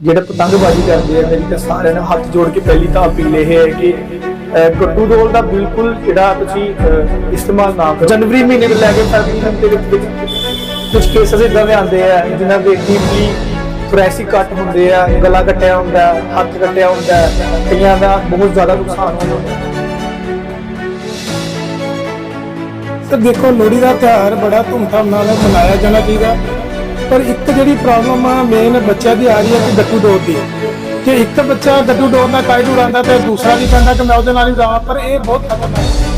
ਜਿਹੜੇ ਪਤੰਗਬਾਜ਼ੀ ਕਰਦੇ ਆ ਮੇਰੀ ਤਾਂ ਸਾਰਿਆਂ ਨੇ ਹੱਥ ਜੋੜ ਕੇ ਪਹਿਲੀ ਤਾਂ ਅਪੀਲ ਇਹ ਹੈ ਕਿ ਅਹ, ਦਾ ਬਿਲਕੁਲ ਜਿਹੜਾ ਤੁਸੀਂ ਇਸਤੇਮਾਲ ਨਾ ਕਰੋ। ਜਨਵਰੀ ਮਹੀਨੇ ਤੋਂ ਲੈ ਕੇ ਫਰਵਰੀ ਮਹੀਨੇ ਦੇ ਵਿੱਚ ਕੁਝ ਕੇਸਸ ਇਦਾਂ ਦੇ ਆਉਂਦੇ ਆ ਜਿਨ੍ਹਾਂ ਦੇ ਡੀਪਲੀ ਥੋਰੈਸਿਕ ਕੱਟ ਹੁੰਦੇ ਆ ਗਲਾ ਕੱਟਿਆ ਹੁੰਦਾ ਹੱਥ ਕੱਟਿਆ ਹੁੰਦਾ ਕਈਆਂ ਦਾ ਬਹੁਤ ਜ਼ਿਆਦਾ ਨੁਕਸਾਨ ਹੁੰਦਾ। ਹੈ ਦੇਖੋ ਲੋਹੜੀ ਦਾ ਤਿਉਹਾਰ ਬੜਾ ਧੂਮਧਾਮ ਨਾਲ ਮਨਾਇਆ ਜਾਣਾ ਚਾਹੀਦਾ। ਪਰ ਇੱਕ ਜਿਹੜੀ ਪ੍ਰੋਬਲਮ ਮੇਨ ਬੱਚਿਆਂ ਦੀ ਆ ਰਹੀ ਹੈ ਕਿ ਗੱਟੂ ਡੋਰ ਦੀ। ਕਿ ਇੱਕ ਬੱਚਾ ਗੱਟੂ ਡੋਰ ਨਾਲ ਕਾਇਦ ਉਡਾਉਂਦਾ ਤੇ ਦੂਸਰਾ ਵੀ ਕਹਿੰਦਾ ਕਿ ਮੈਂ ਉਹਦੇ ਨਾਲ ਹੀ ਉਡਾਵਾਂ, ਪਰ ਇਹ ਬਹੁਤ ਖਤਰਨਾਕ ਹੈ।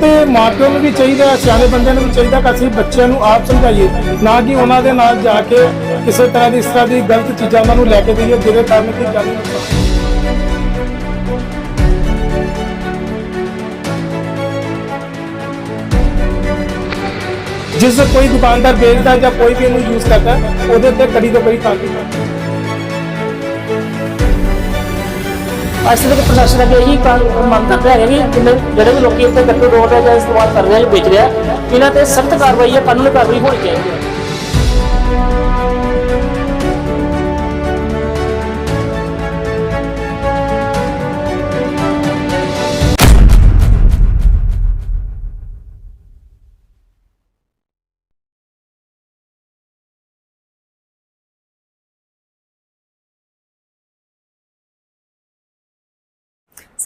ਤੇ ਮਾਪਿਆਂ ਨੂੰ ਵੀ ਚਾਹੀਦਾ, ਸਿਆਣੇ ਬੰਦਿਆਂ ਨੂੰ ਵੀ ਚਾਹੀਦਾ ਕਿ ਅਸੀਂ ਬੱਚਿਆਂ ਨੂੰ ਆਪ ਸਮਝਾਈਏ, ਨਾ ਕਿ ਉਹਨਾਂ ਦੇ ਨਾਲ ਜਾ ਕੇ ਕਿਸੇ ਤਰ੍ਹਾਂ ਦੀ ਇਸ ਤਰ੍ਹਾਂ ਦੀ ਗਲਤ ਚੀਜ਼ਾਂ ਉਹਨਾਂ ਨੂੰ ਲੈ ਕੇ ਦੇਈਏ ਜਿਹਦੇ ਕਾਰਨ ਕਿ ਗੱਲ ਜਿਸ ਕੋਈ ਦੁਕਾਨਦਾਰ ਵੇਚਦਾ ਜਾਂ ਕੋਈ ਵੀ ਇਹਨੂੰ ਯੂਜ਼ ਕਰਦਾ, ਉਹਦੇ ਉੱਤੇ ਕੜੀ ਤੋਂ ਕੜੀ ਕਾਰਵਾਈ ਅਸੀਂ ਤਾਂ ਪ੍ਰਸ਼ਾਸਨ ਅੱਗੇ ਇਹੀ ਕਾਰ- ਮੰਗ ਕਰਦੇ ਹੈਗੇ ਕਿ ਜਿਹੜੇ ਵੀ ਲੋਕੀ ਇੱਥੇ ਗੱਟੂ ਰੋਡ ਦਾ ਜਾਂ ਇਸਤੇਮਾਲ ਕਰ ਰਹੇ ਆ ਵੇਚ ਰਹੇ ਆ ਇਹਨਾਂ ਤੇ ਸਖਤ ਕਾਰਵਾਈ ਹੈ, ਕਾਨੂੰਨੀ ਕਾਰਵਾਈ ਹੋਣੀ ਚਾਹੀਦੀ ਹੈ।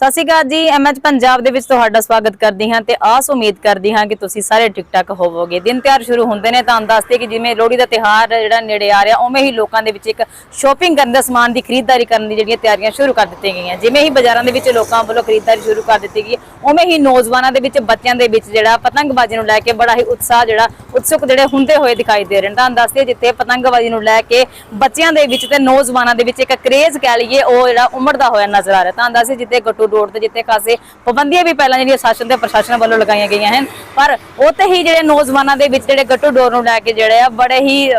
ਸਤਿ ਸ਼੍ਰੀ ਅਕਾਲ ਜੀ ਐਮਐਚ ਪੰਜਾਬ ਦੇ ਵਿੱਚ ਤੁਹਾਡਾ ਸਵਾਗਤ ਕਰਦੀ ਹਾਂ ਤੇ ਆਸ ਉਮੀਦ ਕਰਦੀ ਹਾਂ ਕਿ ਤੁਸੀਂ ਸਾਰੇ ਠੀਕ ਠਾਕ ਹੋਵੋਗੇ। ਦਿਨ ਤਿਉਹਾਰ ਸ਼ੁਰੂ ਹੁੰਦੇ ਨੇ ਤਾਂ ਦੱਸਦੇ ਕਿ ਜਿਵੇਂ ਲੋਹੜੀ ਦਾ ਤਿਉਹਾਰ ਜਿਹੜਾ ਨੇੜੇ ਆ ਰਿਹਾ, ਉਵੇਂ ਹੀ ਲੋਕਾਂ ਦੇ ਵਿੱਚ ਇੱਕ ਸ਼ੋਪਿੰਗ ਕਰਨ ਦਾ ਸਮਾਨ ਦੀ ਖਰੀਦਦਾਰੀ ਕਰਨ ਦੀ ਜਿਹੜੀਆਂ ਤਿਆਰੀਆਂ ਸ਼ੁਰੂ ਕਰ ਦਿੱਤੀਆਂ ਗਈਆਂ। ਜਿਵੇਂ ਹੀ ਬਾਜ਼ਾਰਾਂ ਦੇ ਵਿੱਚ ਲੋਕਾਂ ਵੱਲੋਂ ਖਰੀਦਦਾਰੀ ਸ਼ੁਰੂ ਕਰ ਦਿੱਤੀ ਗਈ, ਉਵੇਂ ਹੀ ਨੌਜਵਾਨਾਂ ਦੇ ਵਿੱਚ, ਬੱਚਿਆਂ ਦੇ ਵਿੱਚ ਜਿਹੜਾ ਪਤੰਗਬਾਜ਼ੀ ਨੂੰ ਲੈ ਕੇ ਬੜਾ ਹੀ ਉਤਸ਼ਾਹ ਜਿਹੜਾ, ਉਤਸੁਕ ਜਿਹੜੇ ਹੁੰਦੇ ਹੋਏ ਦਿਖਾਈ ਦੇ ਰਹੇ ਨੇ। ਤਾਂ ਦੱਸਦੇ ਜਿੱਥੇ ਪਤੰਗਬਾਜ਼ੀ ਨੂੰ ਲੈ ਕੇ ਬੱਚਿਆਂ ਦੇ ਵਿੱਚ ਤੇ ਨੌਜਵਾਨਾਂ ਦੇ ਵਿੱਚ ਇੱਕ ਕਰੇਜ਼ ਕਹਿ ਲਈਏ, ਉਹ ਜਿਹੜਾ ਉਮੜਦਾ ਹੋਇਆ ਨਜ਼ਰ ਆ ਰਿਹਾ। ਤਾਂ ਦੱਸਦੇ ਜਿੱਥੇ ਗੱਟੂ ਰੋਡ ਤੇ ਜਿੱਥੇ ਖਾਸੇ ਪਾਬੰਦੀਆਂ ਵੀ ਪਹਿਲਾਂ ਜਿਹੜੀਆਂ ਸ਼ਾਸਨ ਤੇ ਪ੍ਰਸ਼ਾਸਨ ਵੱਲੋਂ ਲਗਾਈਆਂ ਗਈਆਂ ਹਨ। ਪਰ ਉੱਥੇ ਹੀ ਜਿਹੜੇ ਨੌਜਵਾਨਾਂ ਦੇ ਵਿੱਚ ਜਿਹੜੇ ਗੱਟੂ ਡੋਰ ਨੂੰ ਲੈ ਕੇ ਜਿਹੜੇ ਆ, ਬੜੇ ਹੀ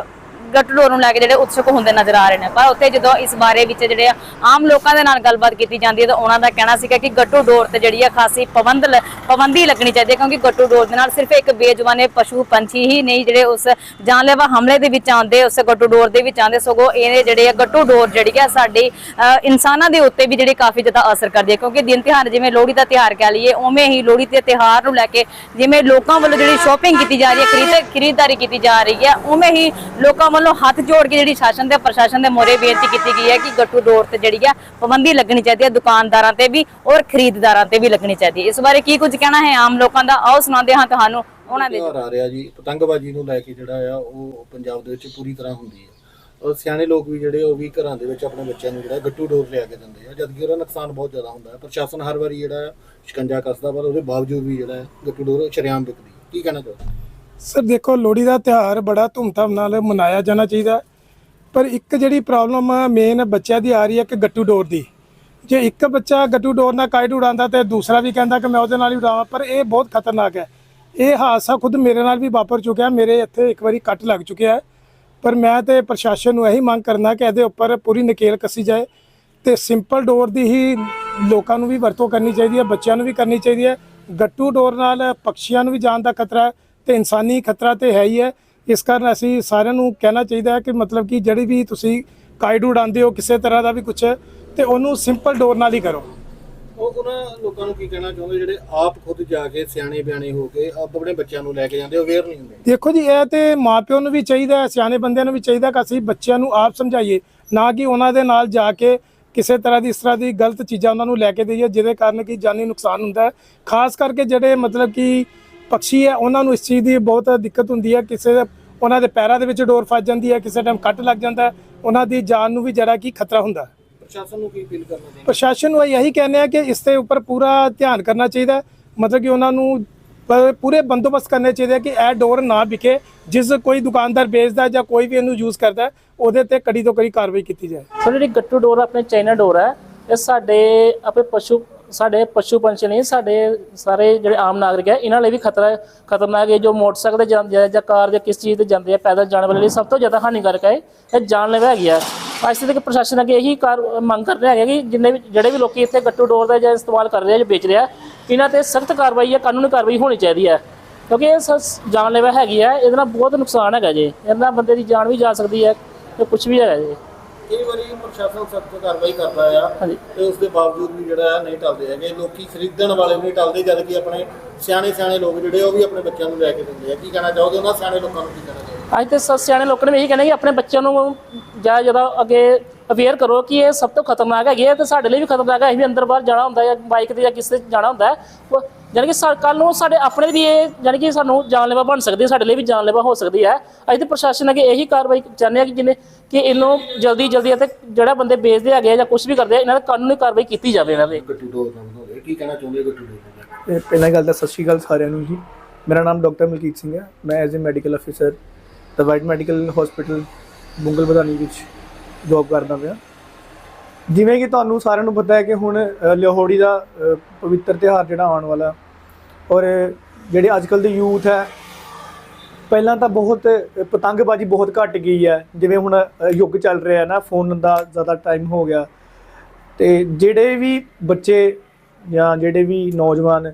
ਗੱਟੂ ਡੋਰ ਨੂੰ ਲੈ ਕੇ ਜਿਹੜੇ ਉਤਸੁਕ ਹੁੰਦੇ ਨਜ਼ਰ ਆ ਰਹੇ ਨੇ। ਪਰ ਉੱਥੇ ਜਦੋਂ ਇਸ ਬਾਰੇ ਵਿੱਚ ਜਿਹੜੇ ਆ ਆਮ ਲੋਕਾਂ ਦੇ ਨਾਲ ਗੱਲਬਾਤ ਕੀਤੀ ਜਾਂਦੀ ਹੈ ਤਾਂ ਉਹਨਾਂ ਦਾ ਕਹਿਣਾ ਸੀਗਾ ਕਿ ਗੱਟੂ ਡੋਰ ਤੇ ਜਿਹੜੀ ਆ ਖਾਸੀ ਪਾਬੰਦ ਪਾਬੰਦੀ ਲੱਗਣੀ ਚਾਹੀਦੀ ਹੈ ਕਿਉਂਕਿ ਗੱਟੂ ਡੋਰ ਦੇ ਨਾਲ ਸਿਰਫ ਇੱਕ ਬੇਜਵਾਨੇ ਪਸ਼ੂ ਪੰਛੀ ਹੀ ਨਹੀਂ ਜਿਹੜੇ ਉਸ ਜਾਨਲੇਵਾ ਹਮਲੇ ਦੇ ਵਿੱਚ ਆਉਂਦੇ ਉਸ ਗੱਟੂ ਡੋਰ ਦੇ ਵਿੱਚ ਆਉਂਦੇ ਸਗੋਂ ਇਹ ਜਿਹੜੇ ਆ ਗੱਟੂ ਡੋਰ ਜਿਹੜੀ ਆ ਸਾਡੀ ਅ, ਇਨਸਾਨਾਂ ਦੇ ਉੱਤੇ ਵੀ ਜਿਹੜੀ ਕਾਫੀ ਜ਼ਿਆਦਾ ਅਸਰ ਕਰਦੀ ਹੈ ਕਿਉਂਕਿ ਦਿਨ ਤਿਉਹਾਰ ਜਿਵੇਂ ਲੋਹੜੀ ਦਾ ਤਿਉਹਾਰ ਕਹਿ ਲਈਏ ਉਵੇਂ ਹੀ ਲੋਹੜੀ ਦੇ ਤਿਉਹਾਰ ਨੂੰ ਲੈ ਕੇ ਜਿਵੇਂ ਲੋਕਾਂ ਵੱਲੋਂ ਜਿਹੜੀ ਸ਼ਾਪਿੰਗ ਕੀਤੀ ਜਾ ਰਹੀ ਹੈ ਖਰੀਦ ਖਰੀਦਦਾਰੀ ਕੀਤੀ ਜਾ ਰਹੀ ਹੈ ਉਵੇਂ ਹੀ ਲੋਕਾਂ ਵੱਲੋਂ ਹੱਥ ਜੋੜ ਕੇ ਜਿਹੜੀ ਸ਼ਾਸਨ ਤੇ ਪ੍ਰਸ਼ਾਸਨ ਦੇ ਮੋਰੇ ਬੇਨਤੀ ਕੀਤੀ ਗਈ ਹੈ ਕਿ ਗੱਟੂ ਡੋਰ ਤੇ ਜਿਹੜੀ ਆ ਪਾਬੰਦੀ ਲੱਗਣੀ ਚਾਹੀਦੀ ਹੈ, ਦੁਕਾਨਦਾਰਾਂ ਤੇ ਵੀ ਔਰ ਖਰੀਦਦਾਰਾਂ ਤੇ ਵੀ ਲੱਗਣੀ ਚਾਹੀਦੀ ਹੈ। ਇਸ ਬਾਰੇ ਕੀ ਕੁਝ ਕਹਿਣਾ ਹੈ ਆਮ ਲੋਕਾਂ ਦਾ? ਆਓ ਸੁਣਾਉਂਦੇ ਹਾਂ ਤੁਹਾਨੂੰ, ਉਹਨਾਂ ਦੇ। ਆ ਰਿਹਾ ਜੀ, ਪਤੰਗਬਾਜ਼ੀ ਨੂੰ ਲੈ ਕੇ ਜਿਹੜਾ ਆ, ਉਹ ਪੰਜਾਬ ਦੇ ਵਿੱਚ ਪੂਰੀ ਤਰ੍ਹਾਂ ਹੁੰਦੀ ਹੈ। ਔਰ ਸਿਆਣੇ ਲੋਕ ਵੀ ਜਿਹੜੇ, ਉਹ ਵੀ ਘਰਾਂ ਦੇ ਵਿੱਚ ਆਪਣੇ ਬੱਚਿਆਂ ਨੂੰ ਜਿਹੜਾ ਗੱਟੂ ਡੋਰ ਲਿਆ ਕੇ ਦਿੰਦੇ ਆ, ਜਦਕਿ ਉਹਦਾ ਨੁਕਸਾਨ ਬਹੁਤ ਜ਼ਿਆਦਾ ਹੁੰਦਾ ਹੈ। ਪ੍ਰਸ਼ਾਸਨ ਹਰ ਵਾਰੀ ਜਿਹੜਾ ਸ਼ਿਕੰਜਾ ਕੱਸਦਾ, ਪਰ ਉਹਦੇ ਬਾਵਜੂਦ ਵੀ ਜਿਹੜਾ ਗੱਟੂ ਡੋਰ ਸ਼ਰੇਆਮ ਵਿਕਦੀ ਕੀ ਕਹਿਣਾ ਚਾਹੁੰਦੇ ਸਰ ਦੇਖੋ, ਲੋਹੜੀ ਦਾ ਤਿਉਹਾਰ ਬੜਾ ਧੂਮਧਾਮ ਨਾਲ ਮਨਾਇਆ ਜਾਣਾ ਚਾਹੀਦਾ ਪਰ ਇੱਕ ਜਿਹੜੀ ਪ੍ਰੋਬਲਮ ਮੇਨ ਬੱਚਿਆਂ ਦੀ ਆ ਰਹੀ ਹੈ ਕਿ ਗੱਟੂ ਡੋਰ ਦੀ। ਜੇ ਇੱਕ ਬੱਚਾ ਗੱਟੂ ਡੋਰ ਨਾਲ ਕਾਇਦ ਉਡਾਉਂਦਾ ਤੇ ਦੂਸਰਾ ਵੀ ਕਹਿੰਦਾ ਕਿ ਮੈਂ ਉਹਦੇ ਨਾਲ ਹੀ ਉਡਾਵਾਂ, ਪਰ ਇਹ ਬਹੁਤ ਖਤਰਨਾਕ ਹੈ। ਇਹ ਹਾਦਸਾ ਖੁਦ ਮੇਰੇ ਨਾਲ ਵੀ ਵਾਪਰ ਚੁੱਕਿਆ, ਮੇਰੇ ਇੱਥੇ ਇੱਕ ਵਾਰੀ ਕੱਟ ਲੱਗ ਚੁੱਕਿਆ ਹੈ। ਪਰ ਮੈਂ ਤੇ ਪ੍ਰਸ਼ਾਸਨ ਨੂੰ ਇਹੀ ਮੰਗ ਕਰਨਾ ਕਿ ਇਹਦੇ ਉੱਪਰ ਪੂਰੀ ਨਕੇਲ ਕੱਸੀ ਜਾਏ ਤੇ ਸਿੰਪਲ ਡੋਰ ਦੀ ਹੀ ਲੋਕਾਂ ਨੂੰ ਵੀ ਵਰਤੋਂ ਕਰਨੀ ਚਾਹੀਦੀ ਹੈ, ਬੱਚਿਆਂ ਨੂੰ ਵੀ ਕਰਨੀ ਚਾਹੀਦੀ ਹੈ। ਗੱਟੂ ਡੋਰ ਨਾਲ ਪਕਸ਼ੀਆਂ ਨੂੰ ਵੀ ਜਾਣ ਦਾ ਖਤਰਾ ਹੈ। ਤੇ ਇਨਸਾਨੀ ਖਤਰਾ ਤੇ ਹੈ ਹੀ ਹੈ। ਇਸ ਕਾਰਨ ਅਸੀਂ ਸਾਰਿਆਂ ਨੂੰ ਕਹਿਣਾ ਚਾਹੀਦਾ ਹੈ ਕਿ ਮਤਲਬ ਕਿ ਜਿਹੜੀ ਵੀ ਤੁਸੀਂ ਕਾਈਡ ਉਡਾਉਂਦੇ ਹੋ ਕਿਸੇ ਤਰ੍ਹਾਂ ਦਾ ਵੀ ਕੁਝ ਤੇ ਉਹਨੂੰ ਸਿੰਪਲ ਡੋਰ ਨਾਲ ਹੀ ਕਰੋ। ਉਹ ਉਹਨਾਂ ਲੋਕਾਂ ਨੂੰ ਕੀ ਕਹਿਣਾ ਚਾਹੁੰਦੇ ਜਿਹੜੇ ਆਪ ਖੁਦ ਜਾ ਕੇ ਸਿਆਣੇ ਬਿਆਣੇ ਹੋ ਕੇ ਆਪ ਆਪਣੇ ਬੱਚਿਆਂ ਨੂੰ ਲੈ ਕੇ ਜਾਂਦੇ ਅਵੇਅਰ ਨਹੀਂ ਹੁੰਦੇ। ਦੇਖੋ ਜੀ ਇਹ ਤੇ ਮਾਪਿਆਂ ਨੂੰ ਵੀ ਚਾਹੀਦਾ ਹੈ ਸਿਆਣੇ ਬੰਦਿਆਂ ਨੂੰ ਵੀ ਚਾਹੀਦਾ ਕਿ ਅਸੀਂ ਬੱਚਿਆਂ ਨੂੰ ਆਪ ਸਮਝਾਈਏ ਨਾ ਕਿ ਉਹਨਾਂ ਦੇ ਨਾਲ ਜਾ ਕੇ ਕਿਸੇ ਤਰ੍ਹਾਂ ਦੀ ਇਸ ਤਰ੍ਹਾਂ ਦੀ ਗਲਤ ਚੀਜ਼ਾਂ ਉਹਨਾਂ ਨੂੰ ਲੈ ਕੇ ਦੇਈਏ ਜਿਹਦੇ ਕਾਰਨ ਕਿ ਜਾਨੀ ਨੁਕਸਾਨ ਹੁੰਦਾ ਹੈ। ਖਾਸ ਕਰਕੇ ਜਿਹੜੇ ਮਤਲਬ ਕਿ ਪੰਛੀ ਹੈ ਉਹਨਾਂ ਨੂੰ ਇਸ ਚੀਜ਼ ਦੀ ਬਹੁਤ ਦਿੱਕਤ ਹੁੰਦੀ ਹੈ ਕਿਸੇ ਦੇ- ਉਹਨਾਂ ਦੇ ਪੈਰਾਂ ਦੇ ਵਿੱਚ ਡੋਰ ਫਸ ਜਾਂਦੀ ਹੈ ਕਿਸੇ ਟਾਈਮ ਕੱਟ ਲੱਗ ਜਾਂਦਾ ਉਹਨਾਂ ਦੀ ਜਾਨ ਨੂੰ ਵੀ ਜਿਹੜਾ ਕਿ ਖਤਰਾ ਹੁੰਦਾ ਪ੍ਰਸ਼ਾਸਨ ਨੂੰ ਕੀ ਅਪੀਲ ਕਰਨਾ ਚਾਹੀਦਾ? ਪ੍ਰਸ਼ਾਸਨ ਨੂੰ ਇਹੀ ਕਹਿੰਦੇ ਆ ਕਿ ਇਸ ਦੇ ਉੱਪਰ ਪੂਰਾ ਧਿਆਨ ਕਰਨਾ ਚਾਹੀਦਾ ਹੈ। ਮਤਲਬ ਕਿ ਉਹਨਾਂ ਨੂੰ ਪੂਰੇ ਬੰਦੋਬਸਤ ਕਰਨੇ ਚਾਹੀਦੇ ਆ ਕਿ ਇਹ ਡੋਰ ਨਾ ਵਿਕੇ ਜਿਸ ਕੋਈ ਦੁਕਾਨਦਾਰ ਵੇਚਦਾ ਜਾਂ ਕੋਈ ਵੀ ਇਹਨੂੰ ਯੂਜ਼ ਕਰਦਾ ਉਹਦੇ ਤੇ ਕੜੀ ਤੋਂ ਕੜੀ ਕਾਰਵਾਈ ਕੀਤੀ ਜਾਏ। ਸੋ ਜਿਹੜੀ ਗੱਟੂ ਡੋਰ ਆ, ਆਪਣੇ ਚਾਈਨਾ ਡੋਰ ਹੈ ਇਹ ਸਾਡੇ ਆਪਣੇ ਪਸ਼ੂ ਸਾਡੇ ਪਸ਼ੂ ਪੰਛੀ ਨਹੀਂ, ਸਾਡੇ ਸਾਰੇ ਜਿਹੜੇ ਆਮ ਨਾਗਰਿਕ ਹੈ, ਇਹਨਾਂ ਲਈ ਵੀ ਖਤਰਾ ਖਤਰਨਾਕ ਹੈ ਜੋ ਮੋਟਰਸਾਈਕਲ ਤੇ ਜਾਂਦੇ ਜਾਂ ਕਾਰ ਜਾਂ ਕਿਸ ਚੀਜ਼ ਤੇ ਜਾਂਦੇ ਆ, ਪੈਦਲ ਜਾਣ ਵਾਲੇ ਲਈ ਸਭ ਤੋਂ ਜ਼ਿਆਦਾ ਹਾਨੀਕਾਰਕ ਹੈ, ਇਹ ਜਾਨਲੇਵਾ ਹੈਗੀ ਆ। ਅੱਜ ਤੱਕ ਪ੍ਰਸ਼ਾਸਨ ਅੱਗੇ ਇਹੀ ਕਾਰ ਮੰਗ ਕਰ ਰਿਹਾ ਹੈਗੇ ਕਿ ਜਿੰਨੇ ਵੀ, ਜਿਹੜੇ ਵੀ ਲੋਕੀ ਇੱਥੇ ਗੱਟੂ ਡੋਰ ਦਾ ਜਾਂ ਇਸਤੇਮਾਲ ਕਰ ਰਹੇ ਆ ਜਾਂ ਵੇਚ ਰਹੇ ਆ, ਇਹਨਾਂ ਤੇ ਸਖਤ ਕਾਰਵਾਈ ਜਾਂ ਕਾਨੂੰਨੀ ਕਾਰਵਾਈ ਹੋਣੀ ਚਾਹੀਦੀ ਹੈ। ਕਿਉਂਕਿ ਇਹ ਸ- ਜਾਨਲੇਵਾ ਹੈਗੀ ਹੈ, ਇਹਦੇ ਨਾਲ ਬਹੁਤ ਨੁਕਸਾਨ ਹੈਗਾ ਜੀ, ਇਹਦੇ ਨਾਲ ਬੰਦੇ ਦੀ ਜਾਨ ਵੀ ਜਾ ਸਕਦੀ ਹੈ, ਤੇ ਕੁਝ ਵੀ ਹੈਗਾ ਜੀ। ਕਈ ਵਾਰੀ ਪ੍ਰਸ਼ਾਸਨ ਸਖਤ ਕਾਰਵਾਈ ਕਰਦਾ ਆ ਹਾਂਜੀ। ਤੇ ਉਸ ਦੇ ਬਾਵਜੂਦ ਵੀ ਜਿਹੜਾ ਆ ਨਹੀਂ ਟਲਦੇ ਹੈਗੇ। ਲੋਕੀ ਖਰੀਦਣ ਵਾਲੇ ਨਹੀਂ ਟਲਦੇ ਜਦ ਕਿ ਆਪਣੇ ਸਿਆਣੇ ਸਿਆਣੇ ਲੋਕ ਜਿਹੜੇ ਉਹ ਵੀ ਆਪਣੇ ਬੱਚਿਆਂ ਨੂੰ ਲੈ ਕੇ ਦਿੰਦੇ ਆ। ਕੀ ਕਹਿਣਾ ਚਾਹੋਗੇ ਉਹਨਾਂ ਸਿਆਣੇ ਲੋਕਾਂ ਨੂੰ ਕੀ ਕਹਿਣਾ ਚਾਹੋਗੇ? ਅੱਜ ਤੇ ਸ- ਸਿਆਣੇ ਲੋਕਾਂ ਨੇ ਇਹੀ ਕਹਿਣਾ ਕਿ ਆਪਣੇ ਬੱਚਿਆਂ ਨੂੰ ਜ਼ਿਆਦਾ ਜ਼ਿਆਦਾ ਅੱਗੇ ਅਵੇਅਰ ਕਰੋ ਕਿ ਇਹ ਸਭ ਤੋਂ ਖਤਰਨਾਕ ਹੈਗੀ ਹੈ ਤੇ ਸਾਡੇ ਲਈ ਵੀ ਖਤਰਨਾਕ ਹੈ ਅਸੀਂ ਵੀ ਅੰਦਰ ਬਾਹਰ ਜਾਣਾ ਹੁੰਦਾ ਹੈ ਬਾਈਕ ਤੇ ਜਾਂ ਕਿਸੇ ਤੇ ਜਾਣਾ ਹੁੰਦਾ ਹੈ। ਉਹ- ਯਾਨੀ ਕਿ ਕੱਲ ਨੂੰ ਸਾਡੇ ਆਪਣੇ ਵੀ ਇਹ ਯਾਨੀ ਕਿ ਸਾਨੂੰ ਜਾਨਲੇਵਾ ਬਣ ਸਕਦੀ ਹੈ ਸਾਡੇ ਲਈ ਵੀ ਜਾਨਲੇਵਾ ਹੋ ਸਕਦੀ ਹੈ। ਅੱਜ ਤੇ ਪ੍ਰਸ਼ਾਸਨ ਅੱਗੇ ਇਹੀ ਕਾਰਵਾਈ ਚਾਹੁੰਦੇ ਆ ਕਿ ਜਿਹਨੇ ਕਿ ਇਹਨੂੰ ਜਲਦੀ ਜਲਦੀ ਅਤੇ ਜਿਹੜਾ ਬੰਦੇ ਵੇਚਦੇ ਹੈਗੇ ਆ ਜਾਂ ਕੁਝ ਵੀ ਕਰਦੇ ਆ ਇਹਨਾਂ ਤੇ ਕਾਨੂੰਨੀ ਕਾਰਵਾਈ ਕੀਤੀ ਜਾਵੇ ਇਹਨਾਂ ਦੇ। ਗੱਟੂ ਡੋਰ ਨਾਲ ਬਣਾਉਂਦੇ ਕੀ ਕਹਿਣਾ ਚਾਹੁੰਦੇ ਗੱਟੂ ਡੋਰ ਪਹਿਲਾਂ ਗੱਲ ਤਾਂ ਸਤਿ ਸ਼੍ਰੀ ਅਕਾਲ ਸਾਰਿਆਂ ਨੂੰ ਜੀ। ਮੇਰਾ ਨਾਮ ਡਾਕਟਰ ਮਲਕੀਤ ਸਿੰਘ ਹੈ। ਮੈਂ as a medical officer the white medical hospital Bungal Badhani ਵਿੱਚ ਜੌਬ ਕਰਦਾ ਪਿਆ। ਜਿਵੇਂ ਕਿ ਤੁਹਾਨੂੰ ਸਾਰਿਆਂ ਨੂੰ ਪਤਾ ਹੈ ਕਿ ਹੁਣ ਲੋਹੜੀ ਦਾ ਪਵਿੱਤਰ ਤਿਉਹਾਰ ਜਿਹੜਾ ਆਉਣ ਵਾਲਾ ਔਰ ਜਿਹੜੇ ਅੱਜ ਕੱਲ੍ਹ ਦੇ ਯੂਥ ਹੈ ਪਹਿਲਾਂ ਤਾਂ ਬਹੁਤ ਪਤੰਗਬਾਜ਼ੀ ਬਹੁਤ ਘਟ ਗਈ ਹੈ। ਜਿਵੇਂ ਹੁਣ ਯੁੱਗ ਚੱਲ ਰਿਹਾ ਨਾ ਫੋਨ ਦਾ ਜ਼ਿਆਦਾ ਟਾਈਮ ਹੋ ਗਿਆ। ਤੇ ਜਿਹੜੇ ਵੀ ਬੱਚੇ ਜਾਂ ਜਿਹੜੇ ਵੀ ਨੌਜਵਾਨ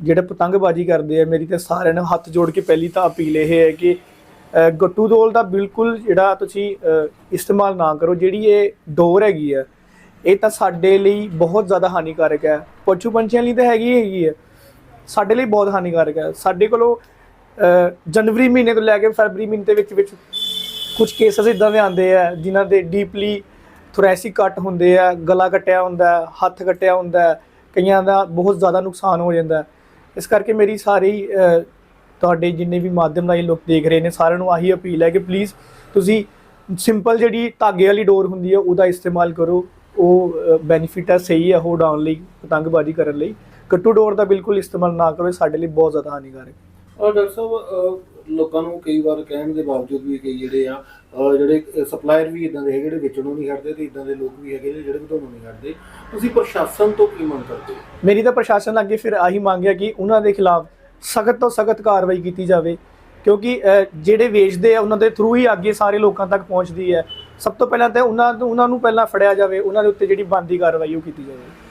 ਜਿਹੜੇ ਪਤੰਗਬਾਜ਼ੀ ਕਰਦੇ ਆ ਮੇਰੀ ਤਾਂ ਸਾਰਿਆਂ ਨੂੰ ਹੱਥ ਜੋੜ ਕੇ ਪਹਿਲੀ ਤਾਂ ਅਪੀਲ ਇਹ ਹੈ ਕਿ ਅ, ਗੱਟੂ ਦੋਲ ਦਾ ਬਿਲਕੁਲ ਜਿਹੜਾ ਤੁਸੀਂ ਇਸਤੇਮਾਲ ਨਾ ਕਰੋ। ਜਿਹੜੀ ਇਹ ਡੋਰ ਹੈਗੀ ਹੈ ਇਹ ਤਾਂ ਸਾਡੇ ਲਈ ਬਹੁਤ ਜ਼ਿਆਦਾ ਹਾਨੀਕਾਰਕ ਹੈ। ਪਸ਼ੂ ਪੰਛੀਆਂ ਲਈ ਤਾਂ ਹੈਗੀ ਹੀ ਹੈਗੀ ਹੈ ਸਾਡੇ ਲਈ ਬਹੁਤ ਹਾਨੀਕਾਰਕ ਹੈ। ਸਾਡੇ ਕੋਲੋਂ ਜਨਵਰੀ ਮਹੀਨੇ ਤੋਂ ਲੈ ਕੇ ਫਰਵਰੀ ਮਹੀਨੇ ਦੇ ਵਿੱਚ ਵਿੱਚ ਕੁਝ ਕੇਸਸ ਇਦਾਂ ਦੇ ਆਉਂਦੇ ਆ ਜਿਨ੍ਹਾਂ ਦੇ ਡੀਪਲੀ ਥੋਰੈਸਿਕ ਕੱਟ ਹੁੰਦੇ ਆ ਗਲਾ ਕੱਟਿਆ ਹੁੰਦਾ ਹੱਥ ਕੱਟਿਆ ਹੁੰਦਾ ਕਈਆਂ ਦਾ ਬਹੁਤ ਜ਼ਿਆਦਾ ਨੁਕਸਾਨ ਹੋ ਜਾਂਦਾ। ਇਸ ਕਰਕੇ ਮੇਰੀ ਸਾਰੀ ਅ, ਤੁਹਾਡੇ ਜਿੰਨੇ ਵੀ ਮਾਧਿਅਮ ਰਾਹੀਂ ਲੋਕ ਦੇਖ ਰਹੇ ਨੇ ਸਾਰਿਆਂ ਨੂੰ ਆਹੀ ਅਪੀਲ ਹੈ ਕਿ ਪਲੀਜ਼ ਤੁਸੀਂ ਸਿੰਪਲ ਜਿਹੜੀ ਧਾਗੇ ਵਾਲੀ ਡੋਰ ਹੁੰਦੀ ਹੈ ਉਹਦਾ ਇਸਤੇਮਾਲ ਕਰੋ। ਉਹ ਬੈਨੀਫਿਟ ਹੈ ਸਹੀ ਹੈ ਉਹ ਡਾਉਣ ਲਈ ਪਤੰਗਬਾਜ਼ੀ ਕਰਨ ਲਈ। ਕੱਟੂ ਡੋਰ ਦਾ ਬਿਲਕੁਲ ਇਸਤੇਮਾਲ ਨਾ ਕਰੋ ਇਹ ਸਾਡੇ ਲਈ ਬਹੁਤ ਜ਼ਿਆਦਾ ਹਾਨੀਕਾਰਕ ਹੈ। ਔਰ ਡਾਕਟਰ ਸਾਹਿਬ ਲੋਕਾਂ ਨੂੰ ਕਈ ਵਾਰ ਕਹਿਣ ਦੇ ਬਾਵਜੂਦ ਵੀ ਕਈ ਜਿਹੜੇ ਆ ਜਿਹੜੇ ਸਪਲਾਇਰ ਵੀ ਇਦਾਂ ਦੇ ਹੈਗੇ ਜਿਹੜੇ ਵੇਚਣੋਂ ਨਹੀਂ ਹਟਦੇ ਤੇ ਇਦਾਂ ਦੇ ਲੋਕ ਵੀ ਹੈਗੇ ਜਿਹੜੇ ਵਧਾਉਣੋਂ ਨਹੀਂ ਹਟਦੇ। ਤੁਸੀਂ ਪ੍ਰਸ਼ਾਸਨ ਤੋਂ ਕੀ ਮੰਗ ਕਰਦੇ ਹੋ? ਮੇਰੀ ਤਾਂ ਪ੍ਰਸ਼ਾਸਨ ਅੱਗੇ ਫਿਰ ਆਹੀ ਮੰਗ ਹੈ ਕਿ ਉਹਨਾਂ ਦੇ ਖਿਲਾਫ ਸਖਤ ਤੋਂ ਸਖਤ ਕਾਰਵਾਈ ਕੀਤੀ ਜਾਵੇ ਕਿਉਂਕਿ ਜਿਹੜੇ ਵੇਚਦੇ ਆ ਉਹਨਾਂ ਦੇ ਥਰੂ ਹੀ ਅੱਗੇ ਸਾਰੇ ਲੋਕਾਂ ਤੱਕ ਪਹੁੰਚਦੀ ਹੈ। ਸਭ ਤੋਂ ਪਹਿਲਾਂ ਤਾਂ ਉਹਨਾਂ ਨੂੰ ਉਹਨਾਂ ਨੂੰ ਪਹਿਲਾਂ ਫੜਿਆ ਜਾਵੇ ਉਹਨਾਂ ਦੇ ਉੱਤੇ ਜਿਹੜੀ ਬਣਦੀ ਕਾਰਵਾਈ ਉਹ ਕੀਤੀ ਜਾਵੇ।